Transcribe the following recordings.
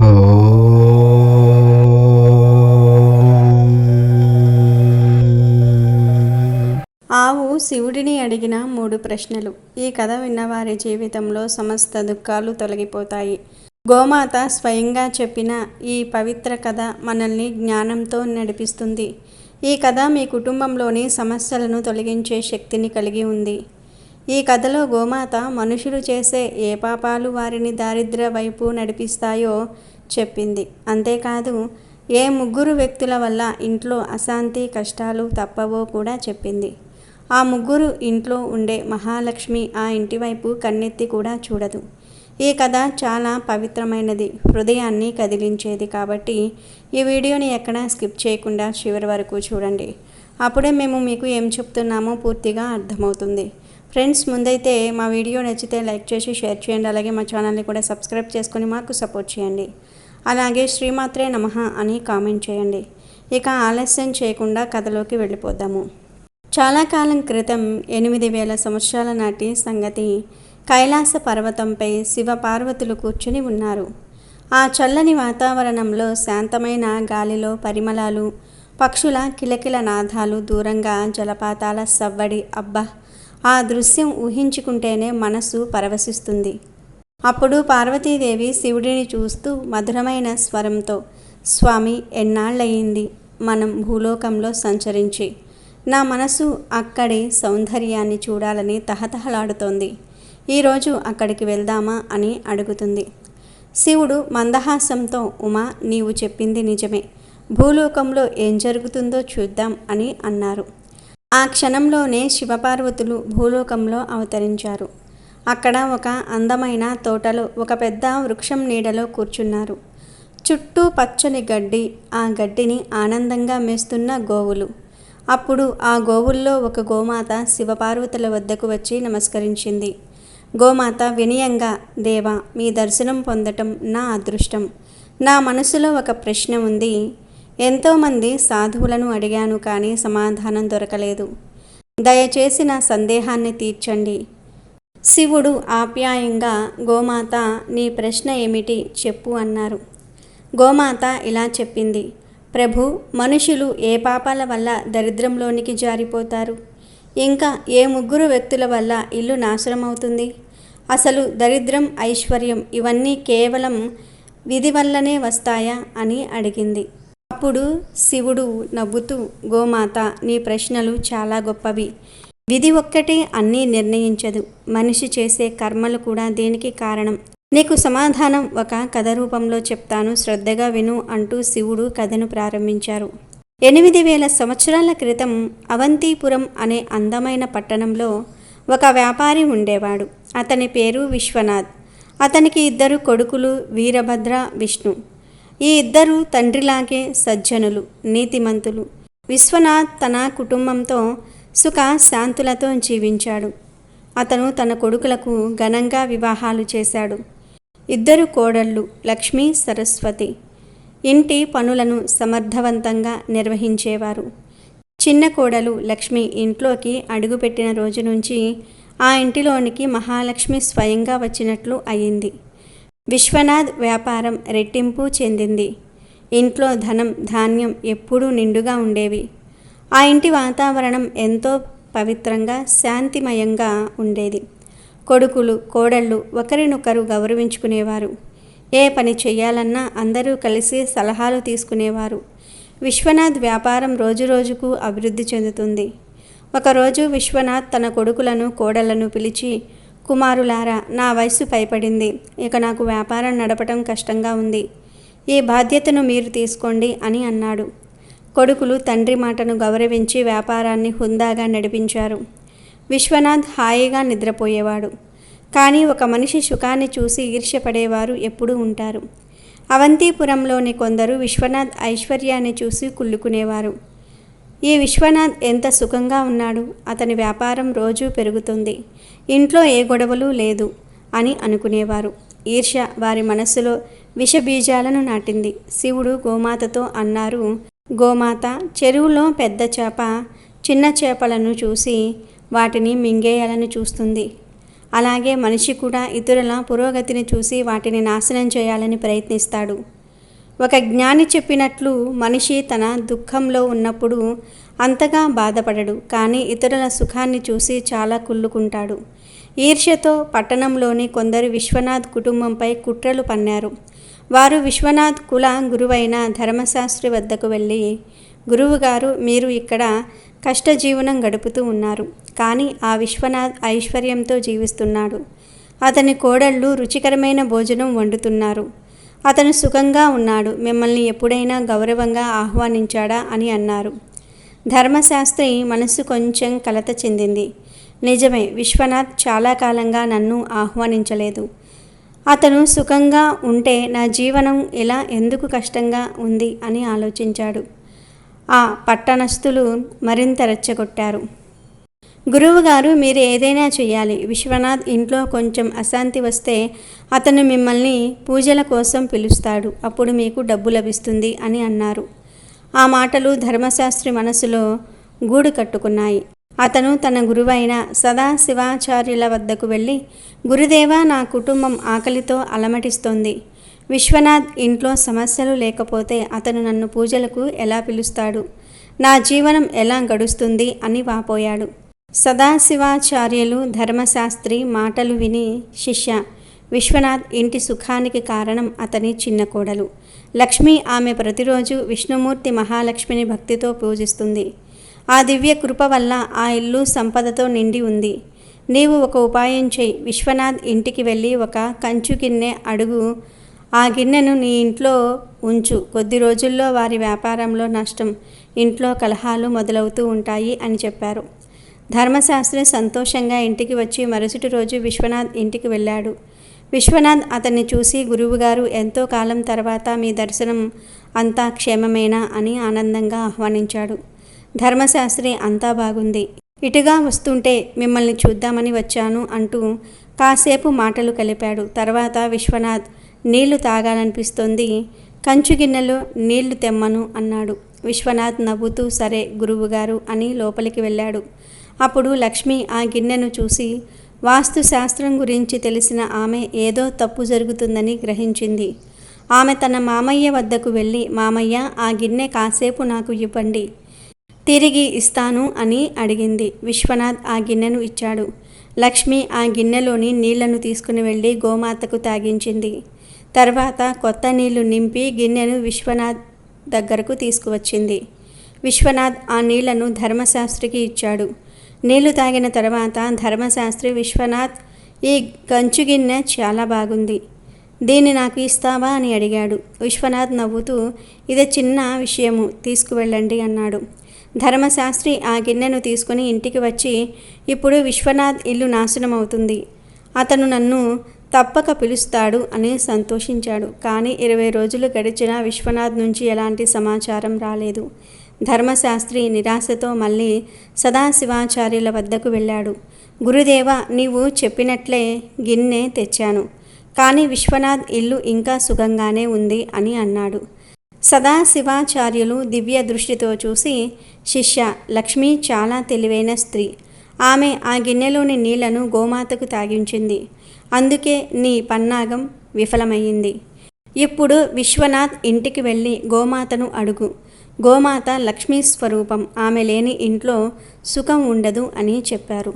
ఆవు శివుడిని అడిగిన మూడు ప్రశ్నలు. ఈ కథ విన్నవారి జీవితంలో సమస్త దుఃఖాలు తొలగిపోతాయి. గోమాత స్వయంగా చెప్పిన ఈ పవిత్ర కథ మనల్ని జ్ఞానంతో నడిపిస్తుంది. ఈ కథ మీ కుటుంబంలోని సమస్యలను తొలగించే శక్తిని కలిగి ఉంది. ఈ కథలో గోమాత మనుషులు చేసే ఏ పాపాలు వారిని దారిద్ర వైపు నడిపిస్తాయో చెప్పింది. అంతేకాదు ఏ ముగ్గురు వ్యక్తుల వల్ల ఇంట్లో అశాంతి కష్టాలు తప్పవో కూడా చెప్పింది. ఆ ముగ్గురు ఇంట్లో ఉండే మహాలక్ష్మి ఆ ఇంటి వైపు కన్నెత్తి కూడా చూడదు. ఈ కథ చాలా పవిత్రమైనది. హృదయాన్ని కదిలించేది కాబట్టి ఈ వీడియోని ఎక్కడా స్కిప్ చేయకుండా చివరి వరకు చూడండి. అప్పుడే మేము మీకు ఏం చెప్తున్నామో పూర్తిగా అర్థమవుతుంది. ఫ్రెండ్స్ ముందైతే మా వీడియో నచ్చితే లైక్ చేసి షేర్ చేయండి. అలాగే మా ఛానల్ని కూడా సబ్స్క్రైబ్ చేసుకొని మాకు సపోర్ట్ చేయండి. అలాగే శ్రీమాత్రే నమః అని కామెంట్ చేయండి. ఇక ఆలస్యం చేయకుండా కథలోకి వెళ్ళిపోదాము. చాలా కాలం క్రితం ఎనిమిది వేల సంవత్సరాల నాటి సంగతి కైలాస పర్వతంపై శివ పార్వతులు కూర్చుని ఉన్నారు. ఆ చల్లని వాతావరణంలో శాంతమైన గాలిలో పరిమళాలు పక్షుల కిలకిల నాదాలు దూరంగా జలపాతాల సవ్వడి అబ్బా! ఆ దృశ్యం ఊహించుకుంటేనే మనసు పరవశిస్తుంది. అప్పుడు పార్వతీదేవి శివుడిని చూస్తూ మధురమైన స్వరంతో స్వామి ఎన్నాళ్ళయింది? మనం భూలోకంలో సంచరించి. నా మనసు అక్కడి సౌందర్యాన్ని చూడాలని తహతహలాడుతోంది. ఈరోజు అక్కడికి వెళ్దామా? అని అడుగుతుంది. శివుడు మందహాసంతో ఉమా నీవు చెప్పింది నిజమే. భూలోకంలో ఏం జరుగుతుందో చూద్దాం అని అన్నారు. ఆ క్షణంలోనే శివపార్వతులు భూలోకంలో అవతరించారు. అక్కడ ఒక అందమైన తోటలో ఒక పెద్ద వృక్షం నీడలో కూర్చున్నారు. చుట్టూ పచ్చని గడ్డి ఆ గడ్డిని ఆనందంగా మేస్తున్న గోవులు. అప్పుడు ఆ గోవుల్లో ఒక గోమాత శివపార్వతుల వద్దకు వచ్చి నమస్కరించింది. గోమాత వినయంగా దేవా మీ దర్శనం పొందటం నా అదృష్టం. నా మనసులో ఒక ప్రశ్న ఉంది. ఎంతోమంది సాధువులను అడిగాను కానీ సమాధానం దొరకలేదు. దయచేసి నా సందేహాన్ని తీర్చండి. శివుడు ఆప్యాయంగా గోమాత నీ ప్రశ్న ఏమిటి? చెప్పు అన్నారు. గోమాత ఇలా చెప్పింది ప్రభు మనుషులు ఏ పాపాల వల్ల దరిద్రంలోనికి జారిపోతారు? ఇంకా ఏ ముగ్గురు వ్యక్తుల వల్ల ఇల్లు నాశనం అవుతుంది అసలు దరిద్రం ఐశ్వర్యం ఇవన్నీ కేవలం విధి వల్లనే వస్తాయా? అని అడిగింది. అప్పుడు శివుడు నవ్వుతూ గోమాత నీ ప్రశ్నలు చాలా గొప్పవి. విధి ఒక్కటే అన్నీ నిర్ణయించదు. మనిషి చేసే కర్మలు కూడా దీనికి కారణం? నీకు సమాధానం ఒక కథ రూపంలో చెప్తాను. శ్రద్ధగా విను అంటూ శివుడు కథను ప్రారంభించారు. ఎనిమిది వేల సంవత్సరాల క్రితం అవంతిపురం అనే అందమైన పట్టణంలో ఒక వ్యాపారి ఉండేవాడు. అతని పేరు విశ్వనాథ్. అతనికి ఇద్దరు కొడుకులు వీరభద్ర విష్ణు. ఈ ఇద్దరు తండ్రిలాగే సజ్జనులు నీతిమంతులు. విశ్వనాథ్ తన కుటుంబంతో సుఖ శాంతులతో జీవించాడు. అతను తన కొడుకులకు ఘనంగా వివాహాలు చేశాడు. ఇద్దరు కోడళ్ళు లక్ష్మి సరస్వతి. ఇంటి పనులను సమర్థవంతంగా నిర్వహించేవారు. చిన్న కోడలు లక్ష్మి ఇంట్లోకి అడుగుపెట్టిన రోజు నుంచి ఆ ఇంటిలోనికి మహాలక్ష్మి స్వయంగా వచ్చినట్లు అయింది. విశ్వనాథ్ వ్యాపారం రెట్టింపు చెందింది. ఇంట్లో ధనం ధాన్యం ఎప్పుడూ నిండుగా ఉండేవి. ఆ ఇంటి వాతావరణం ఎంతో పవిత్రంగా శాంతిమయంగా ఉండేది. కొడుకులు కోడళ్ళు ఒకరినొకరు గౌరవించుకునేవారు. ఏ పని చేయాలన్నా అందరూ కలిసి సలహాలు తీసుకునేవారు. విశ్వనాథ్ వ్యాపారం రోజురోజుకు అభివృద్ధి చెందుతుంది. ఒకరోజు విశ్వనాథ్ తన కొడుకులను కోడళ్ళను పిలిచి కుమారులారా నా వయస్సు పైపడింది. ఇక నాకు వ్యాపారం నడపటం కష్టంగా ఉంది. ఈ బాధ్యతను మీరు తీసుకోండి అని అన్నాడు. కొడుకులు తండ్రి మాటను గౌరవించి వ్యాపారాన్ని హుందాగా నడిపించారు. విశ్వనాథ్ హాయిగా నిద్రపోయేవాడు. కానీ ఒక మనిషి సుఖాన్ని చూసి ఈర్ష్యపడేవారు ఎప్పుడూ ఉంటారు. అవంతిపురంలోని కొందరు విశ్వనాథ్ ఐశ్వర్యాన్ని చూసి కుళ్ళుకునేవారు. ఈ విశ్వనాథ్ ఎంత సుఖంగా ఉన్నాడు. అతని వ్యాపారం రోజూ పెరుగుతుంది. ఇంట్లో ఏ గొడవలు లేదు అని అనుకునేవారు. ఈర్ష వారి మనస్సులో విషబీజాలను నాటింది. శివుడు గోమాతతో అన్నారు గోమాత చెరువులో పెద్ద చేప చిన్న చేపలను చూసి వాటిని మింగేయాలని చూస్తుంది. అలాగే మనిషి కూడా ఇతరుల పురోగతిని చూసి వాటిని నాశనం చేయాలని ప్రయత్నిస్తాడు. ఒక జ్ఞాని చెప్పినట్లు మనిషి తన దుఃఖంలో ఉన్నప్పుడు అంతగా బాధపడడు కానీ ఇతరుల సుఖాన్ని చూసి చాలా కుళ్ళుకుంటాడు. ఈర్ష్యతో పట్టణంలోని కొందరు విశ్వనాథ్ కుటుంబంపై కుట్రలు పన్నారు. వారు విశ్వనాథ్ కుల గురువైన ధర్మశాస్త్రి వద్దకు వెళ్ళి గురువుగారు మీరు ఇక్కడ కష్టజీవనం గడుపుతూ ఉన్నారు కానీ ఆ విశ్వనాథ్ ఐశ్వర్యంతో జీవిస్తున్నాడు. అతని కోడళ్ళు రుచికరమైన భోజనం వండుతున్నారు. అతను సుఖంగా ఉన్నాడు. మిమ్మల్ని ఎప్పుడైనా గౌరవంగా ఆహ్వానించాడా అని అన్నారు. ధర్మశాస్త్రి మనసు కొంచెం కలత చెందింది. నిజమే విశ్వనాథ్ చాలా కాలంగా నన్ను ఆహ్వానించలేదు. అతను సుఖంగా ఉంటే నా జీవనం ఇలా ఎందుకు కష్టంగా ఉంది అని ఆలోచించాడు. ఆ పట్టణస్థులు మరింత రెచ్చగొట్టారు. గురువుగారు మీరు ఏదైనా చేయాలి విశ్వనాథ్ ఇంట్లో కొంచెం అశాంతి వస్తే అతను మిమ్మల్ని పూజల కోసం పిలుస్తాడు. అప్పుడు మీకు డబ్బు లభిస్తుంది అని అన్నారు. ఆ మాటలు ధర్మశాస్త్రి మనసులో గూడు కట్టుకున్నాయి. అతను తన గురువైన సదాశివాచార్యుల వద్దకు వెళ్ళి గురుదేవా నా కుటుంబం ఆకలితో అలమటిస్తోంది. విశ్వనాథ్ ఇంట్లో సమస్యలు లేకపోతే అతను నన్ను పూజలకు ఎలా పిలుస్తాడు? నా జీవనం ఎలా గడుస్తుంది? అని వాపోయాడు. సదాశివాచార్యులు ధర్మశాస్త్రి మాటలు విని శిష్య విశ్వనాథ్ ఇంటి సుఖానికి కారణం అతని చిన్న కోడలు. లక్ష్మి ఆమె ప్రతిరోజు విష్ణుమూర్తి మహాలక్ష్మిని భక్తితో పూజిస్తుంది. ఆ దివ్య కృప వల్ల ఆ ఇల్లు సంపదతో నిండి ఉంది. నీవు ఒక ఉపాయం చేయి విశ్వనాథ్ ఇంటికి వెళ్ళి ఒక కంచు గిన్నె అడుగు. ఆ గిన్నెను నీ ఇంట్లో ఉంచు. కొద్ది రోజుల్లో వారి వ్యాపారంలో నష్టం. ఇంట్లో కలహాలు మొదలవుతూ ఉంటాయి అని చెప్పారు. ధర్మశాస్త్రి సంతోషంగా ఇంటికి వచ్చి మరుసటి రోజు విశ్వనాథ్ ఇంటికి వెళ్ళాడు. విశ్వనాథ్ అతన్ని చూసి గురువుగారు ఎంతో కాలం తర్వాత మీ దర్శనం అంతా క్షేమమేనా? అని ఆనందంగా ఆహ్వానించాడు. ధర్మశాస్త్రి అంతా బాగుంది. ఇటుగా వస్తుంటే మిమ్మల్ని చూద్దామని వచ్చాను అంటూ కాసేపు మాటలు కలిపాడు. తర్వాత విశ్వనాథ్ నీళ్ళు తాగాలనిపిస్తోంది. కంచు గిన్నెలో నీళ్ళు తెమ్మను అన్నాడు. విశ్వనాథ్ నవ్వుతూ సరే గురువుగారు అని లోపలికి వెళ్ళాడు. అప్పుడు లక్ష్మి ఆ గిన్నెను చూసి వాస్తుశాస్త్రం గురించి తెలిసిన ఆమె ఏదో తప్పు జరుగుతుందని గ్రహించింది. ఆమె తన మామయ్య వద్దకు వెళ్ళి మామయ్య ఆ గిన్నె కాసేపు నాకు ఇవ్వండి. తిరిగి ఇస్తాను అని అడిగింది. విశ్వనాథ్ ఆ గిన్నెను ఇచ్చాడు. లక్ష్మి ఆ గిన్నెలోని నీళ్ళను తీసుకుని వెళ్ళి గోమాతకు తాగించింది. తర్వాత కొత్త నీళ్ళు నింపి గిన్నెను విశ్వనాథ్ దగ్గరకు తీసుకువచ్చింది. విశ్వనాథ్ ఆ నీళ్ళను ధర్మశాస్త్రికి ఇచ్చాడు. నీళ్ళు తాగిన తర్వాత ధర్మశాస్త్రి విశ్వనాథ్ ఈ గంచు గిన్నె చాలా బాగుంది. దీన్ని నాకు ఇస్తావా? అని అడిగాడు. విశ్వనాథ్ నవ్వుతూ ఇది చిన్న విషయము తీసుకువెళ్ళండి అన్నాడు. ధర్మశాస్త్రి ఆ గిన్నెను తీసుకుని ఇంటికి వచ్చి ఇప్పుడు విశ్వనాథ్ ఇల్లు నాశనం అవుతుంది అతను నన్ను తప్పక పిలుస్తాడు అని సంతోషించాడు. కానీ ఇరవై రోజులు గడిచిన విశ్వనాథ్ నుంచి ఎలాంటి సమాచారం రాలేదు. ధర్మశాస్త్రి నిరాశతో మళ్ళీ సదాశివాచార్యుల వద్దకు వెళ్ళాడు. గురుదేవ నీవు చెప్పినట్లే గిన్నె తెచ్చాను. కానీ విశ్వనాథ్ ఇల్లు ఇంకా సుఖంగానే ఉంది అని అన్నాడు. సదాశివాచార్యులు దివ్య దృష్టితో చూసి శిష్య లక్ష్మి చాలా తెలివైన స్త్రీ. ఆమె ఆ గిన్నెలోని నీళ్ళను గోమాతకు తాగించింది. అందుకే నీ పన్నాగం విఫలమయ్యింది. ఇప్పుడు విశ్వనాథ్ ఇంటికి వెళ్ళి గోమాతను అడుగు. గోమాత లక్ష్మీ స్వరూపం. ఆమె లేని ఇంట్లో సుఖం ఉండదు అని చెప్పారు.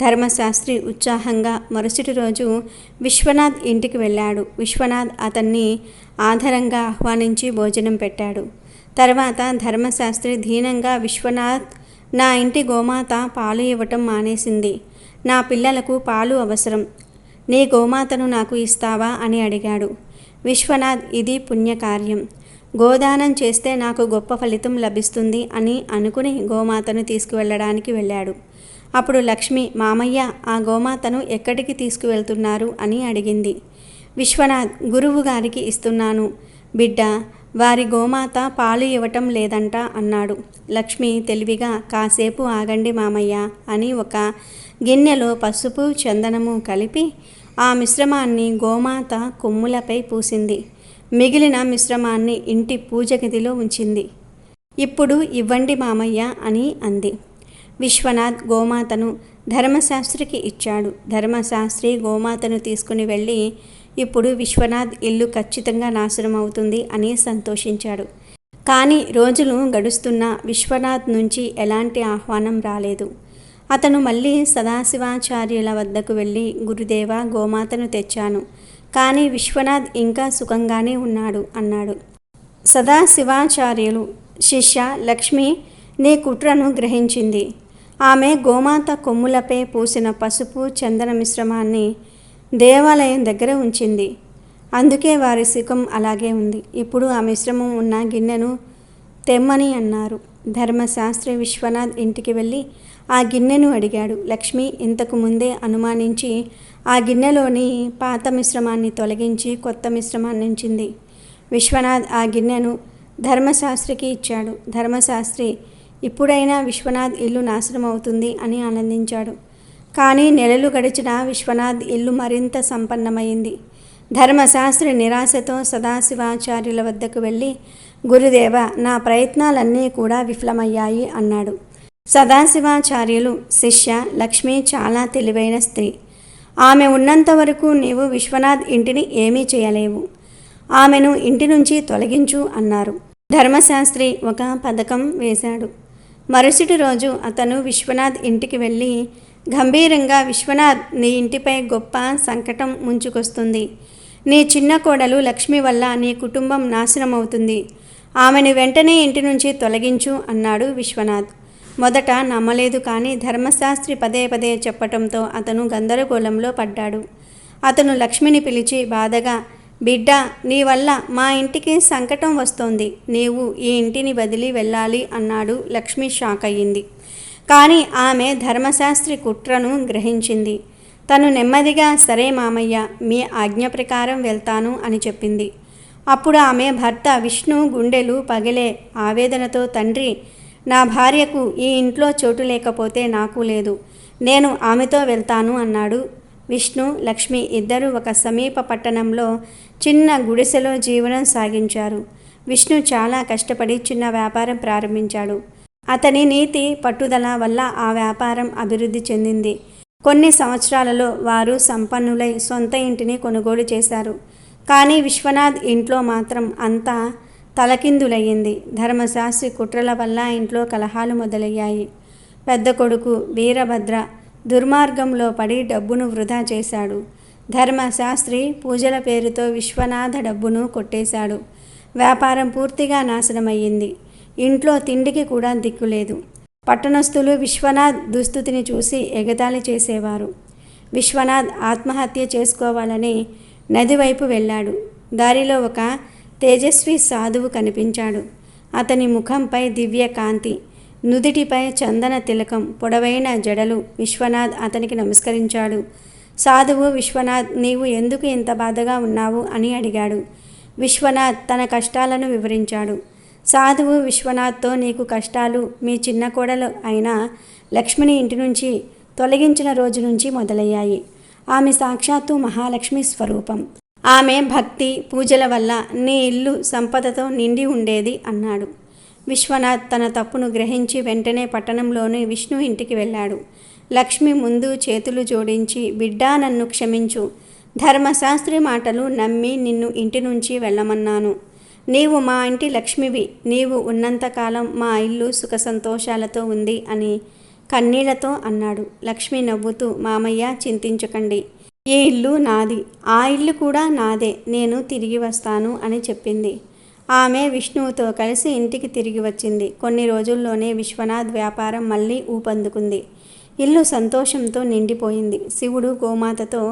ధర్మశాస్త్రి ఉత్సాహంగా మరుసటి రోజు విశ్వనాథ్ ఇంటికి వెళ్ళాడు. విశ్వనాథ్ అతన్ని ఆధారంగా ఆహ్వానించి భోజనం పెట్టాడు. తర్వాత ధర్మశాస్త్రి దీనంగా విశ్వనాథ్ నా ఇంటి గోమాత పాలు ఇవ్వటం మానేసింది. నా పిల్లలకు పాలు అవసరం. నీ గోమాతను నాకు ఇస్తావా అని అడిగాడు. విశ్వనాథ్ ఇది పుణ్యకార్యం. గోదానం చేస్తే నాకు గొప్ప ఫలితం లభిస్తుంది అని అనుకుని గోమాతను తీసుకువెళ్ళడానికి వెళ్ళాడు. అప్పుడు లక్ష్మి మామయ్య ఆ గోమాతను ఎక్కడికి తీసుకువెళ్తున్నారు? అని అడిగింది. విశ్వనాథ్ గురువు గారికి ఇస్తున్నాను. బిడ్డ వారి గోమాత పాలు ఇవ్వటం లేదంట అన్నాడు. లక్ష్మి తెలివిగా కాసేపు ఆగండి మామయ్య అని ఒక గిన్నెలో పసుపు చందనము కలిపి ఆ మిశ్రమాన్ని గోమాత కొమ్ములపై పూసింది. మిగిలిన మిశ్రమాన్ని ఇంటి పూజ గదిలో ఉంచింది. ఇప్పుడు ఇవ్వండి మామయ్య అని అంది. విశ్వనాథ్ గోమాతను ధర్మశాస్త్రికి ఇచ్చాడు. ధర్మశాస్త్రి గోమాతను తీసుకుని వెళ్ళి ఇప్పుడు విశ్వనాథ్ ఇల్లు ఖచ్చితంగా నాశనం అవుతుంది అని సంతోషించాడు. కానీ రోజులు గడుస్తున్న విశ్వనాథ్ నుంచి ఎలాంటి ఆహ్వానం రాలేదు. అతను మళ్ళీ సదాశివాచార్యుల వద్దకు వెళ్ళి గురుదేవ గోమాతను తెచ్చాను. కానీ విశ్వనాథ్ ఇంకా సుఖంగానే ఉన్నాడు అన్నాడు. సదాశివాచార్యులు శిష్య లక్ష్మి నీ కుట్రను గ్రహించింది. ఆమె గోమాత కొమ్ములపై పూసిన పసుపు చందన మిశ్రమాన్ని దేవాలయం దగ్గర ఉంచింది. అందుకే వారి సుఖం అలాగే ఉంది. ఇప్పుడు ఆ మిశ్రమం ఉన్న గిన్నెను తెమ్మని అన్నారు. ధర్మశాస్త్రి విశ్వనాథ్ ఇంటికి వెళ్ళి ఆ గిన్నెను అడిగాడు. లక్ష్మి ఇంతకు ముందే అనుమానించి ఆ గిన్నెలోని పాత మిశ్రమాన్ని తొలగించి కొత్త మిశ్రమాన్ని ఉంచింది. విశ్వనాథ్ ఆ గిన్నెను ధర్మశాస్త్రికి ఇచ్చాడు. ధర్మశాస్త్రి ఇప్పుడైనా విశ్వనాథ్ ఇల్లు నాశనం అవుతుంది అని ఆనందించాడు. కానీ నెలలు గడిచిన విశ్వనాథ్ ఇల్లు మరింత సంపన్నమైంది. ధర్మశాస్త్రి నిరాశతో సదాశివాచార్యుల వద్దకు వెళ్ళి గురుదేవ నా ప్రయత్నాలన్నీ కూడా విఫలమయ్యాయి అన్నాడు. సదాశివాచార్యులు శిష్య లక్ష్మి చాలా తెలివైన స్త్రీ. ఆమె ఉన్నంత వరకు నీవు విశ్వనాథ్ ఇంటిని ఏమీ చేయలేవు. ఆమెను ఇంటి నుంచి తొలగించు అన్నారు. ధర్మశాస్త్రి ఒక పథకం వేశాడు. మరుసటి రోజు అతను విశ్వనాథ్ ఇంటికి వెళ్ళి గంభీరంగా విశ్వనాథ్ నీ ఇంటిపై గొప్ప సంకటం ముంచుకొస్తుంది. నీ చిన్న కోడలు లక్ష్మి వల్ల నీ కుటుంబం నాశనం అవుతుంది ఆమెను వెంటనే ఇంటి నుంచి తొలగించు అన్నాడు విశ్వనాథ్. మొదట నమ్మలేదు కానీ ధర్మశాస్త్రి పదే పదే చెప్పటంతో అతను గందరగోళంలో పడ్డాడు. అతను లక్ష్మిని పిలిచి బాధగా బిడ్డ నీ వల్ల మా ఇంటికి సంకటం వస్తోంది. నీవు ఈ ఇంటిని వదిలి వెళ్ళాలి అన్నాడు లక్ష్మి షాక్ అయ్యింది. కానీ ఆమె ధర్మశాస్త్రి కుట్రను గ్రహించింది. తను నెమ్మదిగా సరే మామయ్య మీ ఆజ్ఞ ప్రకారం వెళ్తాను అని చెప్పింది. అప్పుడు ఆమె భర్త విష్ణు గుండెలు పగిలే ఆవేదనతో తండ్రి నా భార్యకు ఈ ఇంట్లో చోటు లేకపోతే నాకు లేదు. నేను ఆమెతో వెళ్తాను అన్నాడు విష్ణు లక్ష్మి ఇద్దరు ఒక సమీప పట్టణంలో చిన్న గుడిసెలో జీవనం సాగించారు. విష్ణు చాలా కష్టపడి చిన్న వ్యాపారం ప్రారంభించాడు. అతని నీతి పట్టుదల వల్ల ఆ వ్యాపారం అభివృద్ధి చెందింది. కొన్ని సంవత్సరాలలో వారు సంపన్నులై సొంత ఇంటిని కొనుగోలు చేశారు. కానీ విశ్వనాథ్ ఇంట్లో మాత్రం అంతా తలకిందులయ్యింది. ధర్మశాస్త్రి కుట్రల వల్ల ఇంట్లో కలహాలు మొదలయ్యాయి. పెద్ద కొడుకు వీరభద్ర దుర్మార్గంలో పడి డబ్బును వృధా చేశాడు. ధర్మశాస్త్రి పూజల పేరుతో విశ్వనాథ డబ్బును కొట్టేశాడు. వ్యాపారం పూర్తిగా నాశనమయ్యింది. ఇంట్లో తిండికి కూడా దిక్కులేదు. పట్టణస్థులు విశ్వనాథ్ దుస్థితిని చూసి ఎగతాళి చేసేవారు. విశ్వనాథ్ ఆత్మహత్య చేసుకోవాలని నది వైపు వెళ్ళాడు. దారిలో ఒక తేజస్వి సాధువు కనిపించాడు. అతని ముఖంపై దివ్య కాంతి నుదిటిపై చందన తిలకం పొడవైన జడలు విశ్వనాథ్ అతనికి నమస్కరించాడు. సాధువు విశ్వనాథ్ నీవు ఎందుకు ఇంత బాధగా ఉన్నావు? అని అడిగాడు. విశ్వనాథ్ తన కష్టాలను వివరించాడు. సాధువు విశ్వనాథ్తో నీకు కష్టాలు మీ చిన్న కోడలు అయిన లక్ష్మిని ఇంటి నుంచి తొలగించిన రోజు నుంచి మొదలయ్యాయి. ఆమె సాక్షాత్తు మహాలక్ష్మి స్వరూపం. ఆమె భక్తి పూజల వల్ల నీ ఇల్లు సంపదతో నిండి ఉండేది అన్నాడు. విశ్వనాథ్ తన తప్పును గ్రహించి వెంటనే పట్టణంలోని విష్ణు ఇంటికి వెళ్ళాడు. లక్ష్మి ముందు చేతులు జోడించి బిడ్డా నన్ను క్షమించు. ధర్మశాస్త్రి మాటలు నమ్మి నిన్ను ఇంటి నుంచి వెళ్ళమన్నాను. నీవు మా ఇంటి లక్ష్మివి. నీవు ఉన్నంతకాలం మా ఇల్లు సుఖ సంతోషాలతో ఉంది అని కన్నీళ్ళతో అన్నాడు. లక్ష్మి నవ్వుతూ మామయ్య చింతించకండి. ఈ ఇల్లు నాది? ఆ ఇల్లు కూడా నాదే. నేను తిరిగి వస్తాను అని చెప్పింది. ఆమె విష్ణువుతో కలిసి ఇంటికి తిరిగి వచ్చింది. కొన్ని రోజుల్లోనే విశ్వనాథ్ వ్యాపారం మళ్ళీ ఊపందుకుంది. ఇల్లు సంతోషంతో నిండిపోయింది. శివుడు గోమాతతో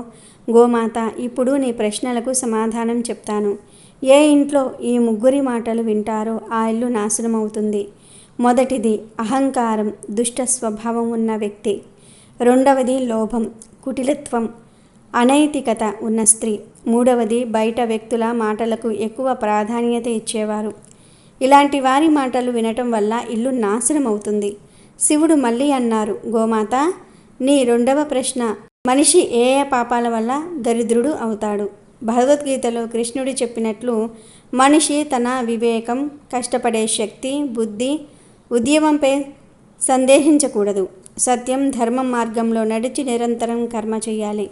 గోమాత ఇప్పుడు నీ ప్రశ్నలకు సమాధానం చెప్తాను. ఏ ఇంట్లో ఈ ముగ్గురి మాటలు వింటారో ఆ ఇల్లు నాశనం అవుతుంది మొదటిది అహంకారం దుష్ట స్వభావం ఉన్న వ్యక్తి. రెండవది లోభం కుటిలత్వం అనైతికత ఉన్న స్త్రీ మూడవది బయట వ్యక్తుల మాటలకు ఎక్కువ ప్రాధాన్యత ఇచ్చేవారు. ఇలాంటి వారి మాటలు వినటం వల్ల ఇల్లు నాశనం అవుతుంది. శివుడు మళ్ళీ అన్నారు గోమాత నీ రెండవ ప్రశ్న. మనిషి ఏ ఏ పాపాల వల్ల దరిద్రుడు అవుతాడు? భగవద్గీతలో కృష్ణుడు చెప్పినట్లు మనిషి తన వివేకం కష్టపడే శక్తి బుద్ధి ఉద్యమంపై సందేహించకూడదు. సత్యం ధర్మం మార్గంలో నడిచి నిరంతరం కర్మ చేయాలి.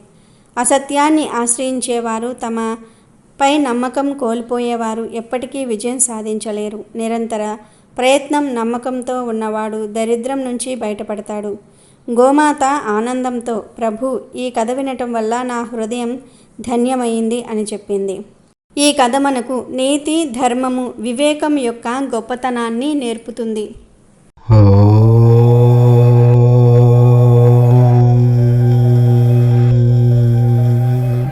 అసత్యాన్ని ఆశ్రయించేవారు తమ పై నమ్మకం కోల్పోయేవారు ఎప్పటికీ విజయం సాధించలేరు. నిరంతర ప్రయత్నం నమ్మకంతో ఉన్నవాడు దరిద్రం నుంచి బయటపడతాడు. గోమాత ఆనందంతో ప్రభు ఈ కథ వినటం వల్ల నా హృదయం ధన్యమైంది అని చెప్పింది. ఈ కథ మనకు నీతి ధర్మము వివేకం యొక్క గొప్పతనాన్ని నేర్పుతుంది. ఓ